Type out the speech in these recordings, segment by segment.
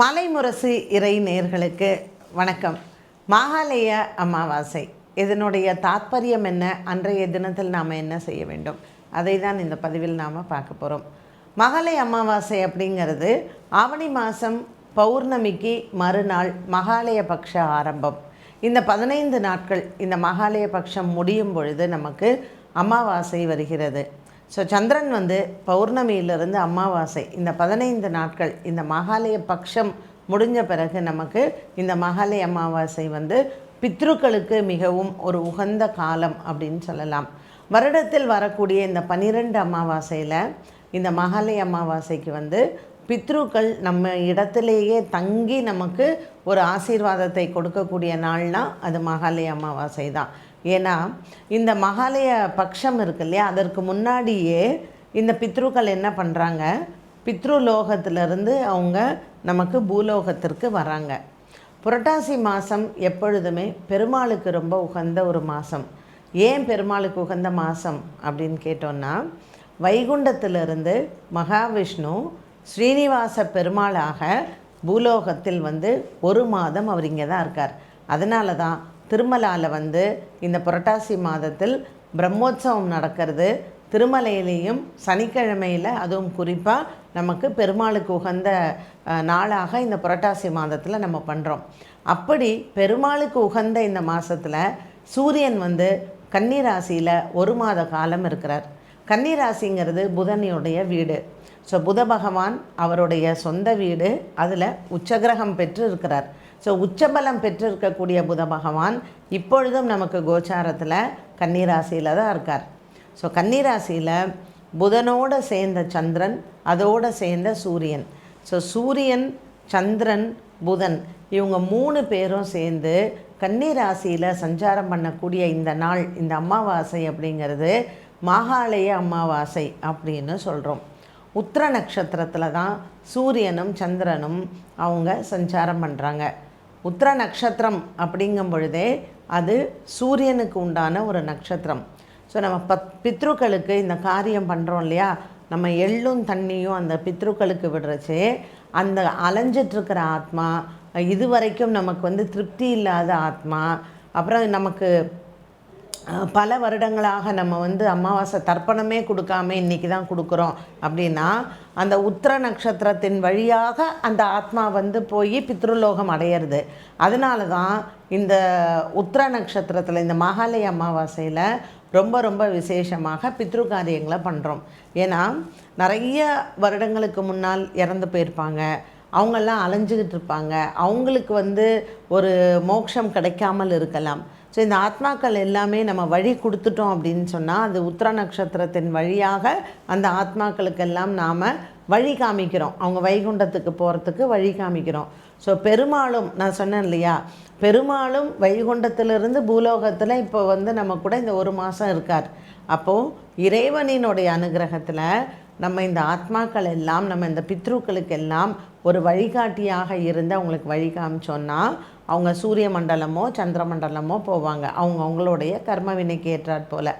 மலைமுரசு இறை நேர்களுக்கு வணக்கம். மாகாலய அமாவாசை. இதனுடைய தாத்பரியம் என்ன? அன்றைய தினத்தில் நாம் என்ன செய்ய வேண்டும்? அதை தான் இந்த பதிவில் நாம் பார்க்க போகிறோம் மகாலய அமாவாசை அப்படிங்கிறது ஆவணி மாதம் பௌர்ணமிக்கு மறுநாள் மகாலய பக்ஷ ஆரம்பம். இந்த பதினைந்து நாட்கள் இந்த மகாலய பட்சம் முடியும் பொழுது நமக்கு அமாவாசை வருகிறது. ஸோ சந்திரன் வந்து பௌர்ணமியிலிருந்து அமாவாசை இந்த பதினைந்து நாட்கள் இந்த மகாலய பட்சம் முடிஞ்ச பிறகு நமக்கு இந்த மகாலய அமாவாசை வந்து பித்ருக்களுக்கு மிகவும் ஒரு உகந்த காலம் அப்படின்னு சொல்லலாம். வருடத்தில் வரக்கூடிய இந்த பன்னிரெண்டு அமாவாசையில் இந்த மகாலய அமாவாசைக்கு வந்து பித்ருக்கள் நம்ம இடத்திலேயே தங்கி நமக்கு ஒரு ஆசீர்வாதத்தை கொடுக்கக்கூடிய நாள்னால் அது மகாலய அமாவாசை தான். ஏன்னா இந்த மகாலய பக்ஷம் இருக்கு இல்லையா? அதற்கு முன்னாடியே இந்த பித்ருக்கள் என்ன பண்ணுறாங்க பித்ருலோகத்திலிருந்து அவங்க நமக்கு பூலோகத்திற்கு வராங்க. புரட்டாசி மாதம் எப்பொழுதுமே பெருமாளுக்கு ரொம்ப உகந்த ஒரு மாதம் ஏன் பெருமாளுக்கு உகந்த மாதம் அப்படின்னு கேட்டோன்னா வைகுண்டத்திலிருந்து மகாவிஷ்ணு ஸ்ரீனிவாச பெருமாளாக பூலோகத்தில் வந்து ஒரு மாதம் அவர் இங்கே தான் இருக்கார். அதனால தான் திருமலாவில் வந்து இந்த புரட்டாசி மாதத்தில் பிரம்மோற்சவம் நடக்கிறது. திருமலையிலையும் சனிக்கிழமையில் அதுவும் குறிப்பாக நமக்கு பெருமாளுக்கு உகந்த நாளாக இந்த புரட்டாசி மாதத்தில் நம்ம பண்ணுறோம் அப்படி பெருமாளுக்கு உகந்த இந்த மாதத்தில் சூரியன் வந்து கன்னிராசியில் ஒரு மாத காலம் இருக்கிறார். கன்னிராசிங்கிறது புதனியுடைய வீடு. ஸோ புத பகவான் அவருடைய சொந்த வீடு. அதில் உச்சகிரகம் பெற்று இருக்கிறார். ஸோ உச்சபலம் பெற்றிருக்கக்கூடிய புத பகவான் இப்பொழுதும் நமக்கு கோச்சாரத்தில் கன்னிராசியில் தான் இருக்கார். ஸோ கன்னிராசியில் புதனோடு சேர்ந்த சந்திரன் அதோடு சேர்ந்த சூரியன். ஸோ சூரியன் சந்திரன் புதன் இவங்க மூணு பேரும் சேர்ந்து கன்னிராசியில் சஞ்சாரம் பண்ணக்கூடிய இந்த நாள் இந்த அமாவாசை அப்படிங்கிறது மாகாளய அமாவாசை அப்படின்னு சொல்கிறோம் உத்திர நட்சத்திரத்தில் தான் சூரியனும் சந்திரனும் அவங்க சஞ்சாரம் பண்ணுறாங்க உத்திர நட்சத்திரம் அப்படிங்கும் பொழுதே அது சூரியனுக்கு உண்டான ஒரு நட்சத்திரம். ஸோ நம்ம பத் பித்ருக்களுக்கு இந்த காரியம் பண்ணுறோம் இல்லையா? நம்ம எள்ளும் தண்ணியும் அந்த பித்ருக்களுக்கு விடுறச்சு அந்த அலைஞ்சிட்ருக்கிற ஆத்மா இது வரைக்கும் நமக்கு வந்து திருப்தி இல்லாத ஆத்மா அப்புறம் நமக்கு பல வருடங்களாக நம்ம வந்து அமாவாசை தர்ப்பணமே கொடுக்காம இன்றைக்கி தான் கொடுக்குறோம். அப்படின்னா அந்த உத்திர நட்சத்திரத்தின் வழியாக அந்த ஆத்மா வந்து போய் பித்ருலோகம் அடையிறது. அதனால தான் இந்த உத்திர நட்சத்திரத்தில் இந்த மகாலய அமாவாசையில் ரொம்ப ரொம்ப விசேஷமாக பித்ரு காரியங்களை பண்ணுறோம் ஏன்னா நிறைய வருடங்களுக்கு முன்னால் இறந்து போயிருப்பாங்க. அவங்கெல்லாம் அலைஞ்சிக்கிட்டு இருப்பாங்க. அவங்களுக்கு வந்து ஒரு மோட்சம் கிடைக்காமல் இருக்கலாம். ஸோ இந்த ஆத்மாக்கள் எல்லாமே நம்ம வழி கொடுத்துட்டோம் அப்படின்னு சொன்னால் அது உத்திர நட்சத்திரத்தின் வழியாக அந்த ஆத்மாக்களுக்கெல்லாம் நாம் வழி காமிக்கிறோம். அவங்க வைகுண்டத்துக்கு போகிறதுக்கு வழி காமிக்கிறோம். ஸோ பெருமாளும் நான் சொன்னேன் இல்லையா? பெருமாளும் வைகுண்டத்திலிருந்து பூலோகத்தில் இப்போ வந்து நம்ம கூட இந்த ஒரு மாதம் இருக்கார். அப்போது இறைவனினுடைய அனுகிரகத்தில் நம்ம இந்த ஆத்மாக்கள் எல்லாம் நம்ம இந்த பித்ருக்களுக்கு எல்லாம் ஒரு வழிகாட்டியாக இருந்து அவங்களுக்கு வழி காமிச்சோன்னா அவங்க சூரிய மண்டலமோ சந்திர மண்டலமோ போவாங்க. அவங்க அவங்களுடைய கர்ம வினைக்கு ஏற்றாற் போல்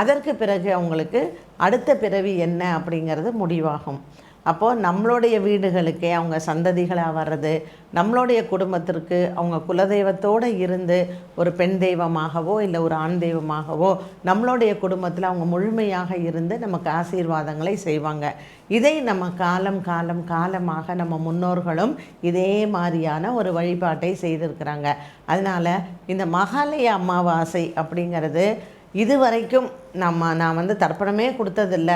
அதற்கு பிறகு அவங்களுக்கு அடுத்த பிறவி என்ன அப்படிங்கிறது முடிவாகும். அப்போது நம்மளுடைய வீடுகளுக்கே அவங்க சந்ததிகளாக வர்றது நம்மளுடைய குடும்பத்திற்கு அவங்க குலதெய்வத்தோடு இருந்து ஒரு பெண் தெய்வமாகவோ இல்லை ஒரு ஆண் தெய்வமாகவோ நம்மளுடைய குடும்பத்தில் அவங்க முழுமையாக இருந்து நமக்கு ஆசீர்வாதங்களை செய்வாங்க. இதை நம்ம காலம் காலம் காலமாக நம்ம முன்னோர்களும் இதே மாதிரியான ஒரு வழிபாட்டை செய்திருக்கிறாங்க. அதனால் இந்த மகாலய அமாவாசை அப்படிங்கிறது இது வரைக்கும் நம்ம நான் வந்து தர்ப்பணமே கொடுத்ததில்ல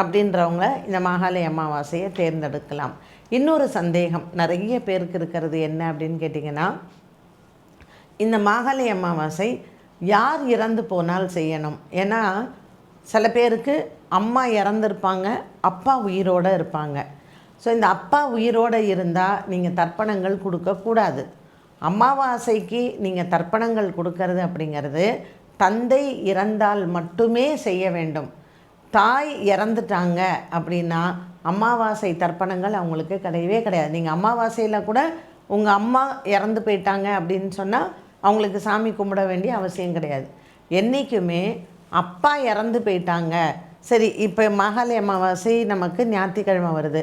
அப்படின்றவங்க இந்த மாகாளி அமாவாசையை தேர்ந்தெடுக்கலாம். இன்னொரு சந்தேகம் நிறைய பேருக்கு இருக்கிறது என்ன அப்படின்னு கேட்டிங்கன்னா இந்த மாகாளி அமாவாசை யார் இறந்து போனால் செய்யணும்? ஏன்னா சில பேருக்கு அம்மா இறந்துருப்பாங்க அப்பா உயிரோடு இருப்பாங்க. ஸோ இந்த அப்பா உயிரோடு இருந்தால் நீங்கள் தர்ப்பணங்கள் கொடுக்கக்கூடாது. அமாவாசைக்கு நீங்கள் தர்ப்பணங்கள் கொடுக்கறது அப்படிங்கிறது தந்தை இறந்தால் மட்டுமே செய்ய வேண்டும். தாய் இறந்துட்டாங்க அப்படின்னா அமாவாசை தர்ப்பணங்கள் அவங்களுக்கு கிடையவே கிடையாது. நீங்கள் அமாவாசையில் கூட உங்கள் அம்மா இறந்து போயிட்டாங்க அப்படின்னு சொன்னால் அவங்களுக்கு சாமி கும்பிட வேண்டிய அவசியம் கிடையாது. என்றைக்குமே அப்பா இறந்து போயிட்டாங்க. சரி இப்போ மகாலய அமாவாசை நமக்கு ஞாயிற்றுக்கிழமை வருது.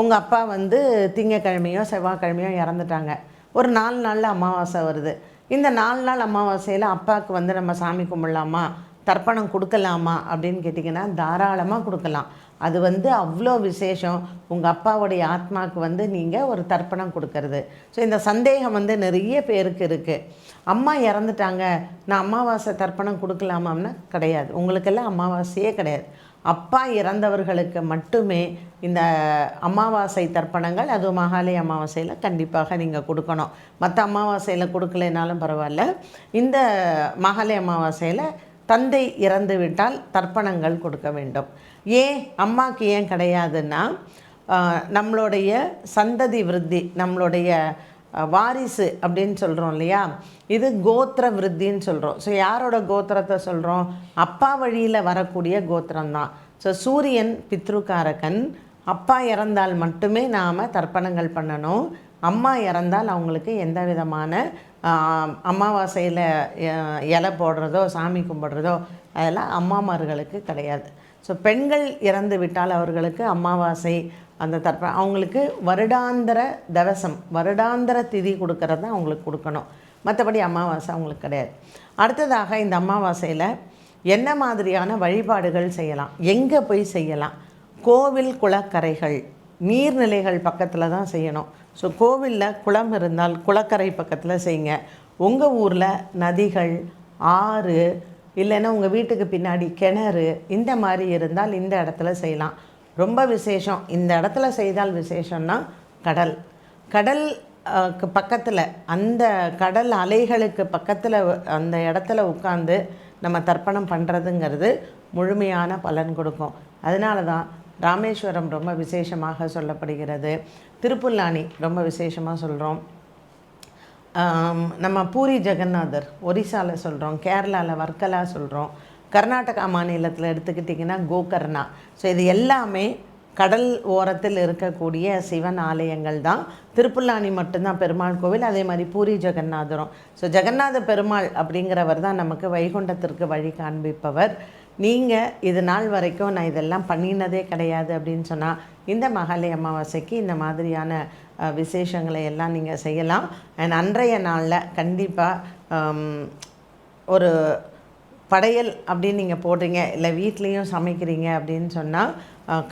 உங்கள் அப்பா வந்து திங்கக்கிழமையோ செவ்வாய்க்கிழமையோ இறந்துட்டாங்க. ஒரு நாலு நாளில் அமாவாசை வருது. இந்த நாலு நாள் அமாவாசையில் அப்பாவுக்கு வந்து நம்ம சாமி கும்பிடலாமா? தர்ப்பணம் கொடுக்கலாமா? அப்படின்னு கேட்டிங்கன்னா தாராளமாக கொடுக்கலாம். அது வந்து அவ்வளோ விசேஷம். உங்கள் அப்பாவுடைய ஆத்மாவுக்கு வந்து நீங்கள் ஒரு தர்ப்பணம் கொடுக்கறது. ஸோ இந்த சந்தேகம் வந்து நிறைய பேருக்கு இருக்குது அம்மா இறந்துட்டாங்க. நான் அமாவாசை தர்ப்பணம் கொடுக்கலாமாம்னா கிடையாது. உங்களுக்கெல்லாம் அமாவாசையே கிடையாது. அப்பா இறந்தவர்களுக்கு மட்டுமே இந்த அமாவாசை தர்ப்பணங்கள் அதுவும் மகாலய அமாவாசையில் கண்டிப்பாக நீங்கள் கொடுக்கணும். மற்ற அமாவாசையில் கொடுக்கலைனாலும் பரவாயில்ல. இந்த மகாலய அமாவாசையில் தந்தை இறந்து விட்டால் தர்ப்பணங்கள் கொடுக்க வேண்டும். ஏன்? அம்மாவுக்கு ஏன் கிடையாதுன்னா நம்மளுடைய சந்ததி விருத்தி நம்மளுடைய வாரிசு அப்படின்னு சொல்கிறோம் இல்லையா? இது கோத்திர விருத்தின்னு சொல்கிறோம் ஸோ யாரோட கோத்திரத்தை சொல்கிறோம் அப்பா வழியில் வரக்கூடிய கோத்திரம் தான் ஸோ சூரியன் பித்ருக்காரகன். அப்பா இறந்தால் மட்டுமே நாம் தர்ப்பணங்கள் பண்ணணும். அம்மா இறந்தால் அவங்களுக்கு எந்த விதமான அமாவாசையில் இலை போடுறதோ சாமி கும்பிடுறதோ அதெல்லாம் அம்மாமார்களுக்கு கிடையாது. ஸோ பெண்கள் இறந்து விட்டால் அவர்களுக்கு அமாவாசை அந்த தர்ப்ப அவங்களுக்கு வருடாந்திர தவசம் வருடாந்திர திதி கொடுக்கறது தான் அவங்களுக்கு கொடுக்கணும். மற்றபடி அமாவாசை அவங்களுக்கு கிடையாது. அடுத்ததாக இந்த அமாவாசையில் என்ன மாதிரியான வழிபாடுகள் செய்யலாம்? எங்கே போய் செய்யலாம்? கோவில் குளக்கரைகள் நீர்நிலைகள் பக்கத்தில் தான் செய்யணும். ஸோ கோவிலில் குளம் இருந்தால் குளக்கரை பக்கத்தில் செய்யுங்க. உங்கள் ஊரில் நதிகள் ஆறு இல்லைன்னா உங்கள் வீட்டுக்கு பின்னாடி கிணறு இந்த மாதிரி இருந்தால் இந்த இடத்துல செய்யலாம். ரொம்ப விசேஷம். இந்த இடத்துல செய்தால் விசேஷம்னா கடல். கடல் பக்கத்தில் அந்த கடல் அலைகளுக்கு பக்கத்தில் அந்த இடத்துல உட்காந்து நம்ம தர்ப்பணம் பண்ணுறதுங்கிறது முழுமையான பலன் கொடுக்கும். அதனால தான் ராமேஸ்வரம் ரொம்ப விசேஷமாக சொல்லப்படுகிறது. திருப்புல்லானி ரொம்ப விசேஷமாக சொல்கிறோம் நம்ம பூரி ஜெகநாதர் ஒரிசாவில் சொல்கிறோம் கேரளாவில் வர்க்கலா சொல்கிறோம் கர்நாடகா மாநிலத்தில் எடுத்துக்கிட்டிங்கன்னா கோகர்ணா. ஸோ இது எல்லாமே கடல் ஓரத்தில் இருக்கக்கூடிய சிவன் ஆலயங்கள் தான். திருப்புல்லானி மட்டும்தான் பெருமாள் கோவில் அதே மாதிரி பூரி ஜெகநாதரும். ஸோ ஜெகநாத பெருமாள் அப்படிங்கிறவர் தான் நமக்கு வைகுண்டத்திற்கு வழி காண்பிப்பவர். நீங்கள் இது நாள் வரைக்கும் நான் இதெல்லாம் பண்ணினதே கிடையாது அப்படின்னு சொன்னால் இந்த மகாலய அமாவாசைக்கு இந்த மாதிரியான விசேஷங்களை எல்லாம் நீங்கள் செய்யலாம். அண்ட் அன்றைய நாளில் கண்டிப்பாக ஒரு படையல் அப்படின்னு நீங்கள் போடுறீங்க இல்லை வீட்லேயும் சமைக்கிறீங்க அப்படின்னு சொன்னால்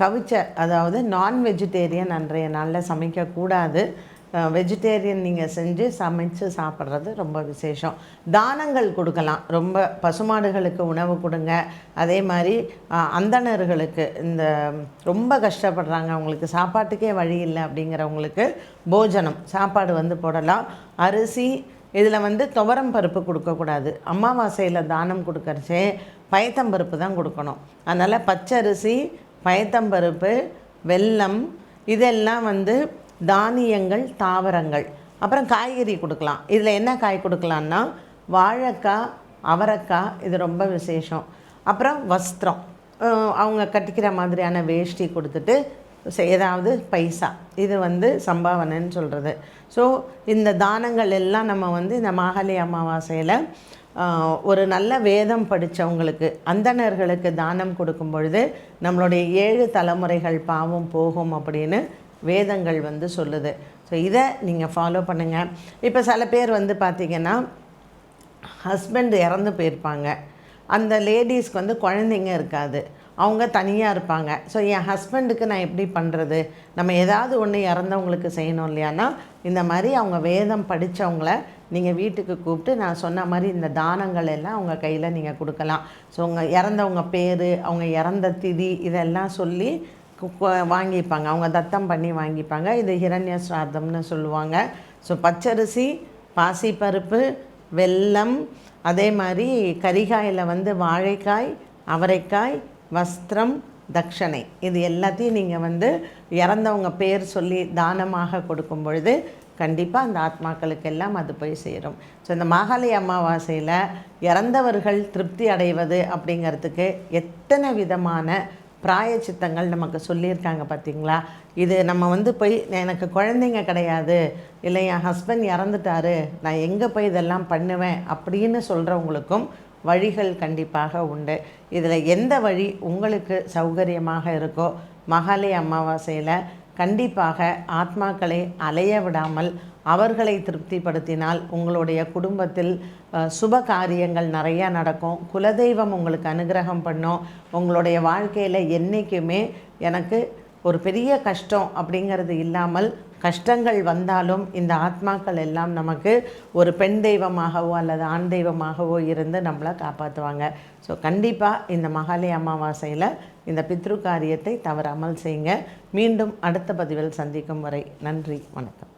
கவிச்ச அதாவது நான் வெஜிடேரியன் அன்றைய நாளில் சமைக்கக்கூடாது வெஜிடேரியன் நீங்கள் செஞ்சு சமைச்சு சாப்பிட்றது ரொம்ப விசேஷம். தானங்கள் கொடுக்கலாம். ரொம்ப பசுமாடுகளுக்கு உணவு கொடுங்க. அதே மாதிரி அந்தணர்களுக்கு இந்த ரொம்ப கஷ்டப்படுறாங்க அவங்களுக்கு சாப்பாட்டுக்கே வழி இல்லை அப்படிங்கிறவங்களுக்கு போஜனம் சாப்பாடு வந்து போடலாம். அரிசி இதில் வந்து துவரம் பருப்பு கொடுக்கக்கூடாது. அமாவாசையில் தானம் கொடுக்கறச்சே பயத்தம்பருப்பு தான் கொடுக்கணும். அதனால் பச்சரிசி பயத்தம்பருப்பு வெல்லம் இதெல்லாம் வந்து தானியங்கள் தாவரங்கள். அப்புறம் காய்கறி கொடுக்கலாம். இதில் என்ன காய் கொடுக்கலான்னா வாழைக்காய் அவரைக்காய் இது ரொம்ப விசேஷம். அப்புறம் வஸ்திரம். அவங்க கட்டிக்கிற மாதிரியான வேஷ்டி கொடுத்துட்டு ஏதாவது பைசா. இது வந்து சம்பாவனைன்னு சொல்கிறது ஸோ இந்த தானங்கள் எல்லாம் நம்ம வந்து இந்த மாகாளி அமாவாசையில் ஒரு நல்ல வேதம் படித்தவங்களுக்கு அந்தணர்களுக்கு தானம் கொடுக்கும் பொழுது நம்மளுடைய ஏழு தலைமுறைகள் பாவம் போகும் அப்படின்னு வேதங்கள் வந்து சொல்லுது. ஸோ இதை நீங்கள் ஃபாலோ பண்ணுங்கள் இப்போ சில பேர் வந்து பார்த்திங்கன்னா ஹஸ்பண்ட் இறந்து போயிருப்பாங்க. அந்த லேடிஸ்க்கு வந்து குழந்தைங்க இருக்காது. அவங்க தனியாக இருப்பாங்க. ஸோ என் ஹஸ்பண்டுக்கு நான் எப்படி பண்ணுறது நம்ம ஏதாவது ஒன்று இறந்தவங்களுக்கு செய்யணும் இல்லையானா இந்த மாதிரி அவங்க வேதம் படித்தவங்கள நீங்கள் வீட்டுக்கு கூப்பிட்டு நான் சொன்ன மாதிரி இந்த தானங்கள் எல்லாம் அவங்க கையில் நீங்கள் கொடுக்கலாம். ஸோ அவங்க இறந்தவங்க பேர் அவங்க இறந்த திதி இதெல்லாம் சொல்லி கு- வாங்கிப்பாங்க. அவங்க தத்தம் பண்ணி வாங்கிப்பாங்க. இது ஹிரண்ய ஸ்ராத்தம்னு சொல்லுவாங்க. ஸோ பச்சரிசி பாசிப்பருப்பு வெல்லம் அதே மாதிரி கரிகாயில் வந்து வாழைக்காய் அவரைக்காய் வஸ்திரம் தட்சணை இது எல்லாத்தையும் நீங்கள் வந்து இறந்தவங்க பேர் சொல்லி தானமாக கொடுக்கும் பொழுது கண்டிப்பாக அந்த ஆத்மாக்களுக்கெல்லாம் அது போய் சேரும். ஸோ இந்த மாகாளி அமாவாசையில் இறந்தவர்கள் திருப்தி அடைவது அப்படிங்கிறதுக்கு எத்தனை விதமான பிராயச்சித்தங்கள் நமக்கு சொல்லியிருக்காங்க பார்த்தீங்களா? இது நம்ம வந்து போய் எனக்கு குழந்தைங்க கிடையாது இல்லை என் ஹஸ்பண்ட் இறந்துட்டாரு நான் எங்கே போய் இதெல்லாம் பண்ணுவேன் அப்படின்னு சொல்கிறவங்களுக்கும் வழிகள் கண்டிப்பாக உண்டு. இதில் எந்த வழி உங்களுக்கு சௌகரியமாக இருக்கோ மகாலய அமாவாசையில் கண்டிப்பாக ஆத்மாக்களை அலைய விடாமல் அவர்களை திருப்திப்படுத்தினால் உங்களுடைய குடும்பத்தில் சுப காரியங்கள் நிறையா நடக்கும். குலதெய்வம் உங்களுக்கு அனுகிரகம் பண்ணும். உங்களுடைய வாழ்க்கையில் என்றைக்குமே எனக்கு ஒரு பெரிய கஷ்டம் அப்படிங்கிறது இல்லாமல் கஷ்டங்கள் வந்தாலும் இந்த ஆத்மாக்கள் எல்லாம் நமக்கு ஒரு பெண் தெய்வமாகவோ அல்லது ஆண் தெய்வமாகவோ இருந்து நம்மளை காப்பாற்றுவாங்க. ஸோ கண்டிப்பாக இந்த மகாலய அமாவாசையில் இந்த பித்ரு காரியத்தை தவறாமல் செய்யுங்க. மீண்டும் அடுத்த பதிவில் சந்திக்கும் வரை நன்றி வணக்கம்.